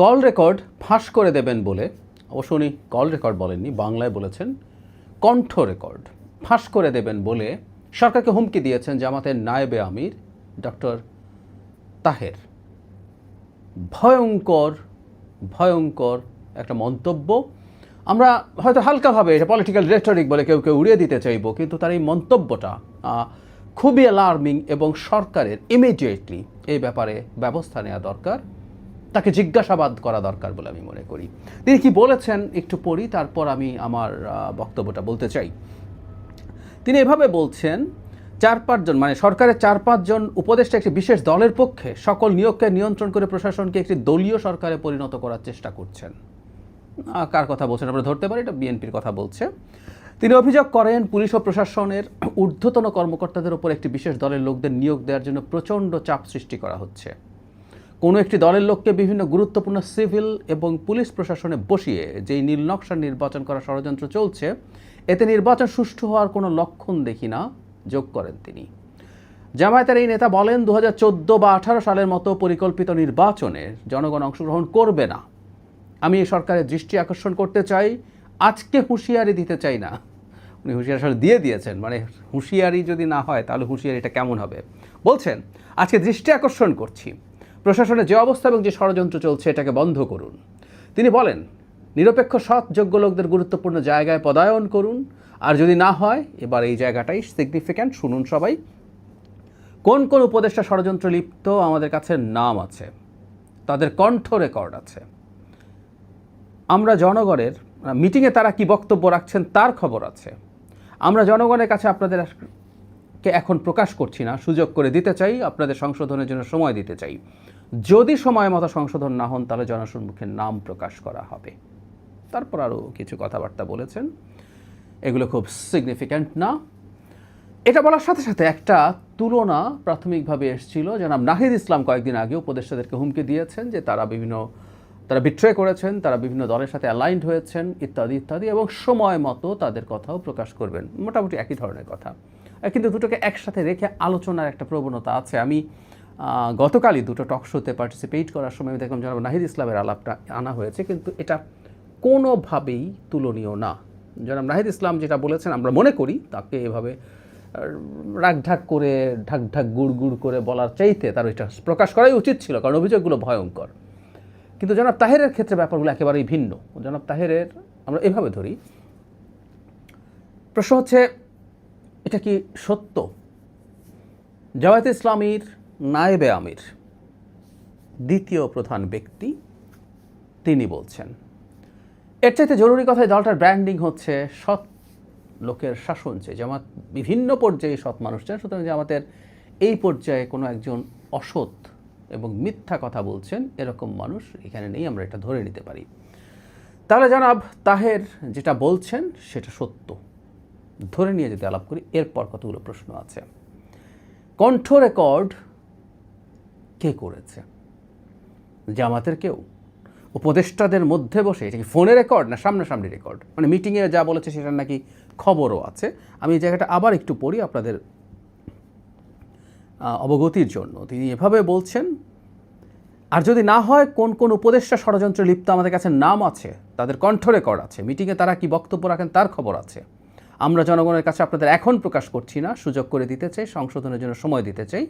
Call record ফাঁস করে দেবেন বলে, অবশ্য উনি কল রেকর্ড বলেননি, বাংলায় বলেছেন, কণ্ঠ রেকর্ড ফাঁস করে দেবেন বলে সরকারকে হুমকি দিয়েছেন জামাতের নায়েবে আমির ডক্টর তাহের। ভয়ঙ্কর ভয়ঙ্কর একটা মন্তব্য। আমরা হয়তো হালকাভাবে এটা পলিটিক্যাল রেটরিক বলে কেউ কেউ উড়িয়ে দিতে চাইব, কিন্তু তার এই মন্তব্যটা খুবই অ্যালার্মিং এবং সরকারের ইমিডিয়েটলি এই ব্যাপারে ব্যবস্থা নেওয়া দরকার। তাকে জিজ্ঞাসাবাদ করা দরকার বলে আমি মনে করি। তিনি কি বলেছেন একটু পড়ি, তারপর আমি আমার বক্তব্যটা বলতে চাই। তিনি এভাবে বলছেন, চার পাঁচজন মানে সরকারের চার পাঁচজন উপদেষ্টা একটি বিশেষ দলের পক্ষে সকল নিয়োগকে নিয়ন্ত্রণ করে প্রশাসনকে একটি দলীয় সরকারে পরিণত করার চেষ্টা করছেন। কার কথা বলছেন আমরা ধরতে পারি এটা বিএনপির কথা বলছে। তিনি অভিযোগ করেন, পুলিশ ও প্রশাসনের ঊর্ধ্বতন কর্মকর্তাদের উপর একটি বিশেষ দলের লোকদের নিয়োগ দেওয়ার জন্য প্রচণ্ড চাপ সৃষ্টি করা হচ্ছে। কোনো একটি দলের লোককে বিভিন্ন গুরুত্বপূর্ণ সিভিল এবং পুলিশ প্রশাসনে বসিয়ে যেই নীল নকশার নির্বাচন করা ষড়যন্ত্র চলছে, এতে নির্বাচন সুষ্ঠু হওয়ার কোনো লক্ষণ দেখি না, যোগ করেন তিনি। জামায়াতের এই নেতা বলেন দু হাজার চোদ্দ বা আঠারো সালের মতো পরিকল্পিত নির্বাচনে জনগণ অংশগ্রহণ করবে না। আমি এই সরকারের দৃষ্টি আকর্ষণ করতে চাই, আজকে হুঁশিয়ারি দিতে চাই না। উনি হুঁশিয়ারি আসলে দিয়ে দিয়েছেন মানে হুঁশিয়ারি যদি না হয়, তাহলে হুঁশিয়ারিটা কেমন হবে? বলছেন, আজকে দৃষ্টি আকর্ষণ করছি। প্রশাসনের যে অবস্থা এবং যে ষড়যন্ত্র চলছে, এটাকে বন্ধ করুন। তিনি বলেন, নিরপেক্ষ সৎ যোগ্য লোকদের গুরুত্বপূর্ণ জায়গায় পদায়ন করুন। আর যদি না হয়, এবার এই জায়গাটাই সিগনিফিক্যান্ট শুনুন সবাই। কোন কোন উপদেষ্টা ষড়যন্ত্র লিপ্ত, আমাদের কাছে নাম আছে। তাদের কণ্ঠ রেকর্ড আছে। আমরা জনগণের, মিটিংয়ে তারা কি বক্তব্য রাখছেন, তার খবর আছে। আমরা জনগণের কাছে আপনাদের কে এখন প্রকাশ করছি না, সুযোগ করে দিতে চাই, আপনাদের সংশোধনের জন্য সময় দিতে চাই। যদি সময় মতো সংশোধন না হন, তাহলে জনসম্মুখে নাম প্রকাশ করা হবে। তারপর আরও কিছু কথাবার্তা বলেছেন। এগুলো খুব সিগনিফিক্যান্ট না। এটা বলার সাথে সাথে একটা তুলনা প্রাথমিকভাবে এসেছিল। জনাব নাহিদ ইসলাম কয়েকদিন আগে উপদেষ্টাদেরকে হুমকি দিয়েছেন যে তারা বিভিন্ন, তারা বিট্রয় করেছেন, তারা বিভিন্ন দলের সাথে অ্যালাইন্ড হয়েছেন, ইত্যাদি ইত্যাদি, এবং সময় মতো তাদের কথাও প্রকাশ করবেন। মোটামুটি একই ধরনের কথা। কিন্তু দুটোকে একসাথে রেখে আলোচনার একটা প্রবণতা আছে। আমি গতকালই দুটো টক শোতে পার্টিসিপেট করার সময় আমি দেখলাম জনাব নাহিদ ইসলামের আলাপটা আনা হয়েছে, কিন্তু এটা কোনোভাবেই তুলনীয় না। জনাব নাহিদ ইসলাম যেটা বলেছেন, আমরা মনে করি তাকে এভাবে রাগ ঢাক করে ঢাক ঢাক গুড় গুড় করে বলার চাইতে তার এটা প্রকাশ করাই উচিত ছিল, কারণ অভিযোগগুলো ভয়ঙ্কর। কিন্তু জনাব তাহেরের ক্ষেত্রে ব্যাপারগুলো একেবারেই ভিন্ন। জনাব তাহেরের, আমরা এভাবে ধরি, প্রশ্ন হচ্ছে, এটা কি সত্য? জামায়াত ইসলামীর নায়েবে আমির, দ্বিতীয় প্রধান ব্যক্তি তিনি বলছেন। এর চাইতে জরুরি কথায় দলটার ব্র্যান্ডিং হচ্ছে সৎ লোকের শাসন চেয়ে। জামাত বিভিন্ন পর্যায়ে সৎ মানুষ চান সুতরাং জামাতের এই পর্যায়ে কোনো একজন অসৎ এবং মিথ্যা কথা বলছেন, এরকম মানুষ এখানে নেই, আমরা এটা ধরে নিতে পারি। তাহলে জানাব, তাহের যেটা বলছেন, সেটা সত্য। ধরে নিয়ে যদি আলাপ করি, এরপর কতগুলো প্রশ্ন আছে। কণ্ঠ রেকর্ড কে করেছে? জামাতের কেউ? উপদেষ্টাদের মধ্যে বসে? এটা কি ফোনে রেকর্ড না সামনাসামনি রেকর্ড? মানে মিটিংয়ে যা বলেছে সেটার নাকি খবরও আছে। আমি এই জায়গাটা আবার একটু পড়ি আপনাদের অবগতির জন্য। তিনি এভাবে বলছেন, আর যদি না হয়, কোন কোন উপদেষ্টা ষড়যন্ত্রে লিপ্ত? আমাদের কাছে নাম আছে, তাদের কণ্ঠ রেকর্ড আছে। মিটিংয়ে তারা কি বক্তব্য রাখেন তার খবর আছে। আমরা জনগণের কাছে আপনাদের এখন প্রকাশ করছি না, সুযোগ করে দিতে চাই, সংশোধনের জন্য সময় দিতে চাই।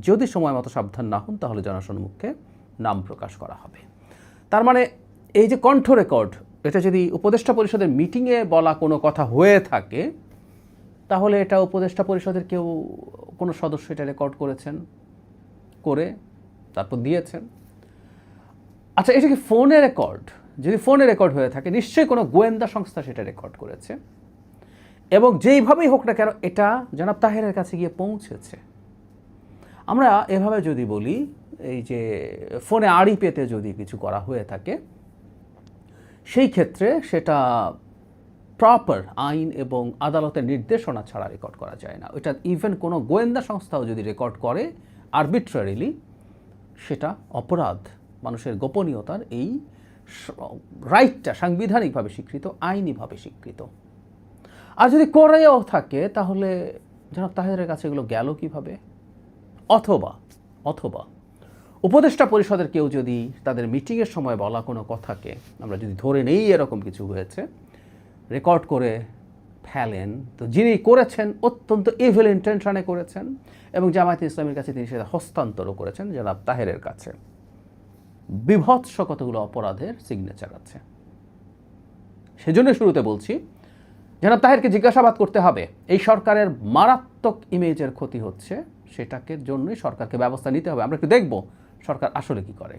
যদি সময় মতো সাবধান না হন, তাহলে জনসম্মুখে নাম প্রকাশ করা হবে। তার মানে এই যে কণ্ঠ রেকর্ড, এটা যদি উপদেষ্টা পরিষদের মিটিংয়ে বলা কোনো কথা হয়ে থাকে, তাহলে এটা উপদেষ্টা পরিষদের কেউ, কোনো সদস্য এটা রেকর্ড করেছেন, করে তারপর দিয়েছেন। আচ্ছা এটা কি ফোনে রেকর্ড? যদি ফোনে রেকর্ড হয়ে থাকে, নিশ্চয়ই কোনো গোয়েন্দা সংস্থা সেটা রেকর্ড করেছে। এবং যেইভাবেই হোক না কেন, এটা জনাব তাহেরের কাছে গিয়ে পৌঁছেছে। আমরা এভাবে যদি বলি, এই যে ফোনে আড়ি পেতে যদি কিছু করা হয়ে থাকে, সেই ক্ষেত্রে সেটা প্রপার আইন এবং আদালতের নির্দেশনা ছাড়া রেকর্ড করা যায় না। এটা ইভেন কোনো গোয়েন্দা সংস্থাও যদি রেকর্ড করে আরবিট্রারিলি সেটা অপরাধ, মানুষের গোপনীয়তার এই রাইটটা সাংবিধানিকভাবে স্বীকৃত, আইনিভাবে স্বীকৃত। আর যদি করেও থাকে, তাহলে জনাব তাহেরের কাছে এগুলো গেল কীভাবে? অথবা অথবা, উপদেষ্টা পরিষদের কেউ যদি তাদের মিটিংয়ের সময় বলা কোনো কথাকে, আমরা যদি ধরে নেই এরকম কিছু হয়েছে, রেকর্ড করে ফেলেন, তো যিনি করেছেন অত্যন্ত ইভিল ইন্টেনশনে করেছেন এবং জামায়াতে ইসলামের কাছে তিনি সেটা হস্তান্তরও করেছেন, জনাব তাহেরের কাছে। বিভৎস কতগুলো অপরাধের সিগনেচার আছে। সেজন্য শুরুতে বলছি, জনাব তাহেরকে জিজ্ঞাসাবাদ করতে হবে, এই সরকারের মারাত্মক ইমেজের ক্ষতি হচ্ছে সেটাকে জন্যই সরকারকে ব্যবস্থা নিতে হবে। আমরা একটু দেখব সরকার আসলে কি করে।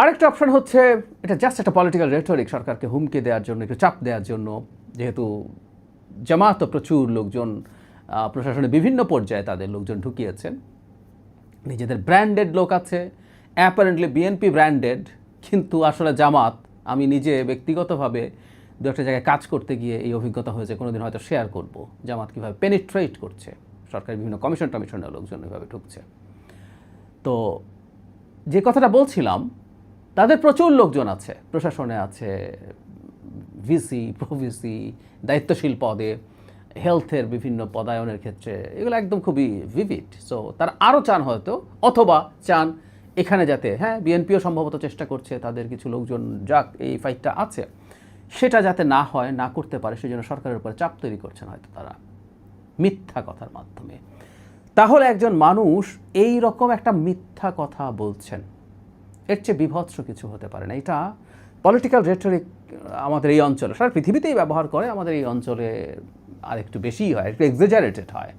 আরেকটা অপশন হচ্ছে, এটা জাস্ট একটা পলিটিক্যাল রেটরিক সরকারকে হুমকি দেওয়ার জন্য, একটু চাপ দেওয়ার জন্য। যেহেতু জামাত প্রচুর লোকজন প্রশাসনের বিভিন্ন পর্যায়ে তাদের লোকজন ঢুকিয়েছেন। নিজেদের ব্র্যান্ডেড লোক আছে। অ্যাপারেন্টলি বিএনপি ব্র্যান্ডেড কিন্তু আসলে জামাত, আমি নিজে ব্যক্তিগতভাবে দু একটা জায়গায় কাজ করতে গিয়ে এই অভিজ্ঞতা হয়েছে, কোনোদিন হয়তো শেয়ার করব। জামাত কীভাবে পেনিট্রেট করছে। সরকারি বিভিন্ন কমিশন টমিশনের লোকজন এভাবে ঢুকছে। তো যে কথাটা বলছিলাম, তাদের প্রচুর লোকজন আছে, প্রশাসনে আছে, ভিসি, প্রভিসি, দায়িত্বশীল পদে, হেলথের বিভিন্ন পদায়নের ক্ষেত্রে এগুলো একদম খুবই ভিভিড সো তারা আরও চান হয়তো, অথবা চান এখানে যাতে হ্যাঁ বিএনপিও সম্ভবত চেষ্টা করছে তাদের কিছু লোকজন যাক, এই ফাইটটা আছে। সেটা যাতে না হয়, না করতে পারে, সেজন্য সরকারের উপরে চাপ তৈরি করছেন হয়তো তারা। মিথ্যা কথার মাধ্যমে। তাহলে একজন মানুষ এই রকম একটা মিথ্যা কথা বলছেন, এর চেয়ে বিভৎস কিছু হতে পারে না। এটা পলিটিক্যাল রেটরিক আমাদের এই অঞ্চলে, সারা পৃথিবীতেই ব্যবহার করে, আমাদের এই অঞ্চলে আর একটু বেশিই হয়, একটু এক্সেজারেটেড হয়।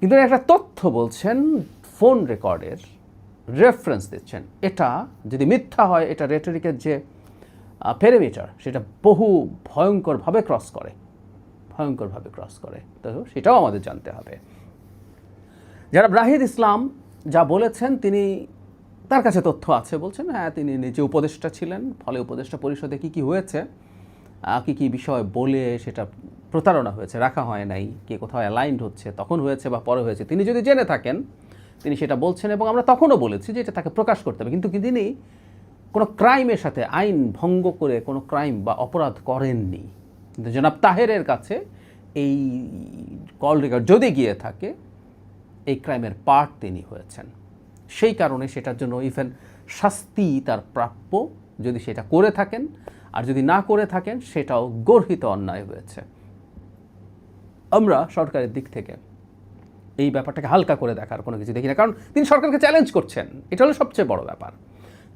কিন্তু একটা তথ্য বলছেন ফোন রেকর্ডের রেফারেন্স দিচ্ছেন। এটা যদি মিথ্যা হয়, এটা রেটরিকের যে প্যারামিটার সেটা বহু ভয়ঙ্করভাবে ক্রস করে। ভয়ঙ্করভাবে ক্রস করে। তো সেটাও আমাদের জানতে হবে। যারা ব্রাহিদ ইসলাম যা বলেছেন, তিনি তার কাছে তথ্য আছে, বলছেন হ্যাঁ তিনি নিজে উপদেষ্টা ছিলেন। ফলে উপদেষ্টা পরিষদে কি কি হয়েছে কি কি বিষয় বলে সেটা প্রতারণা হয়েছে, রাখা হয় নাই, কে কোথাও অ্যালাইন্ড হচ্ছে, তখন হয়েছে বা পরে হয়েছে। তিনি যদি জেনে থাকেন, তিনি সেটা বলছেন এবং আমরা তখনও বলেছি যে এটা তাকে প্রকাশ করতে হবে। কিন্তু তিনি কোনো ক্রাইমের সাথে আইন ভঙ্গ করে কোনো ক্রাইম বা অপরাধ করেননি। কিন্তু জনাব তাহেরের কাছে এই কল রেকর্ড যদি গিয়ে থাকে, এই ক্রাইমের পার্ট তিনি হয়েছেন। সেই কারণে সেটার জন্য ইভেন শাস্তি তার প্রাপ্য যদি সেটা করে থাকেন, আর যদি না করে থাকেন, সেটাও গর্হিত অন্যায় হয়েছে। আমরা সরকারের দিক থেকে এই ব্যাপারটাকে হালকা করে দেখার কোনো কিছু দেখি না, কারণ তিনি সরকারকে চ্যালেঞ্জ করছেন। এটা হলো সবচেয়ে বড় ব্যাপার।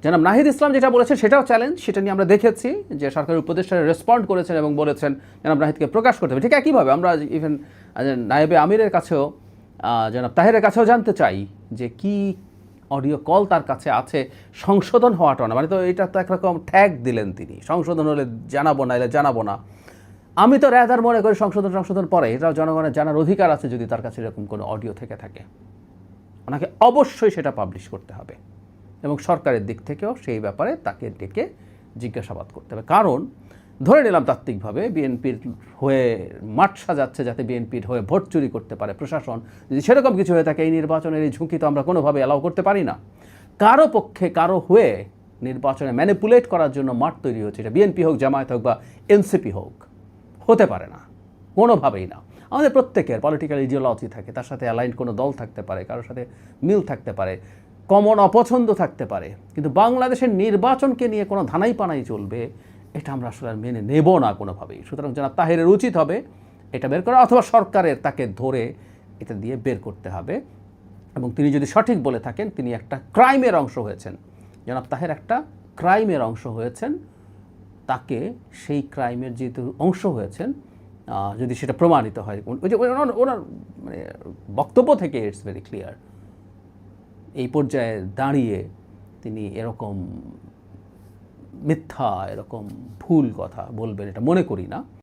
জানাব নাহিদ ইসলাম যেটা বলেছেন, সেটাও চ্যালেঞ্জ সেটা নিয়ে আমরা দেখেছি যে সরকারের উপদেষ্টারা রেসপন্ড করেছেন এবং বলেছেন, জানাব নাহিদকে প্রকাশ করতে হবে। ঠিক একইভাবে আমরা ইভেন নায়েবে আমিরের কাছেও জনাব তাহেরের কাছেও জানতে চাই যে কি অডিও কল তার কাছে আছে সংশোধন হওয়াটা না। মানে তো এটা তো একরকম ট্যাগ দিলেন তিনি। সংশোধন হলে জানাব না এলে জানাব না। আমি তো রেদার মনে করি সংশোধন সংশোধন পরে। এটাও জনগণের জানার অধিকার আছে যদি তার কাছে এরকম কোনো অডিও থেকে থাকে। ওনাকে অবশ্যই সেটা পাবলিশ করতে হবে। এবং সরকারের দিক থেকেও সেই ব্যাপারে তাকে ডেকে জিজ্ঞাসাবাদ করতে হবে। কারণ, ধরে নিলাম তাত্ত্বিকভাবে বিএনপির হয়ে মাঠ সাজাচ্ছে যাতে বিএনপির হয়ে ভোট চুরি করতে পারে প্রশাসন। যদি সেরকম কিছু হয়ে থাকে, এই নির্বাচনের এই ঝুঁকি তো আমরা কোনোভাবে অ্যালাউ করতে পারি না। কারও পক্ষে, কারও হয়ে নির্বাচনে ম্যানিপুলেট করার জন্য মাঠ তৈরি হচ্ছে এটা বিএনপি হোক, জামায়াত হোক বা এনসিপি হোক, হতে পারে না। কোনোভাবেই না। আমাদের প্রত্যেকের পলিটিক্যাল ইডিওলজি থাকে, তার সাথে অ্যালাইন কোনো দল থাকতে পারে, কারোর সাথে মিল থাকতে পারে। কমন অপছন্দ থাকতে পারে, কিন্তু বাংলাদেশের নির্বাচনকে নিয়ে কোনো ধানাই পানাই চলবে, এটা আমরা আসলে আর মেনে নেব না কোনোভাবেই। সুতরাং জনাব তাহেরের উচিত হবে এটা বের করা, অথবা সরকারের তাকে ধরে এটা দিয়ে বের করতে হবে। এবং তিনি যদি সঠিক বলে থাকেন, তিনি একটা ক্রাইমের অংশ হয়েছেন। জনাব তাহের একটা ক্রাইমের অংশ হয়েছেন, তাকে সেই ক্রাইমের যেহেতু অংশ হয়েছেন যদি সেটা প্রমাণিত হয়, ওই যে ওনার- ওনার মানে বক্তব্য থেকে ইটস ভেরি ক্লিয়ার এই পর্যায়ে দাঁড়িয়ে তিনি এরকম মিথ্যা এরকম ভুল কথা বলবেন এটা মনে করি না।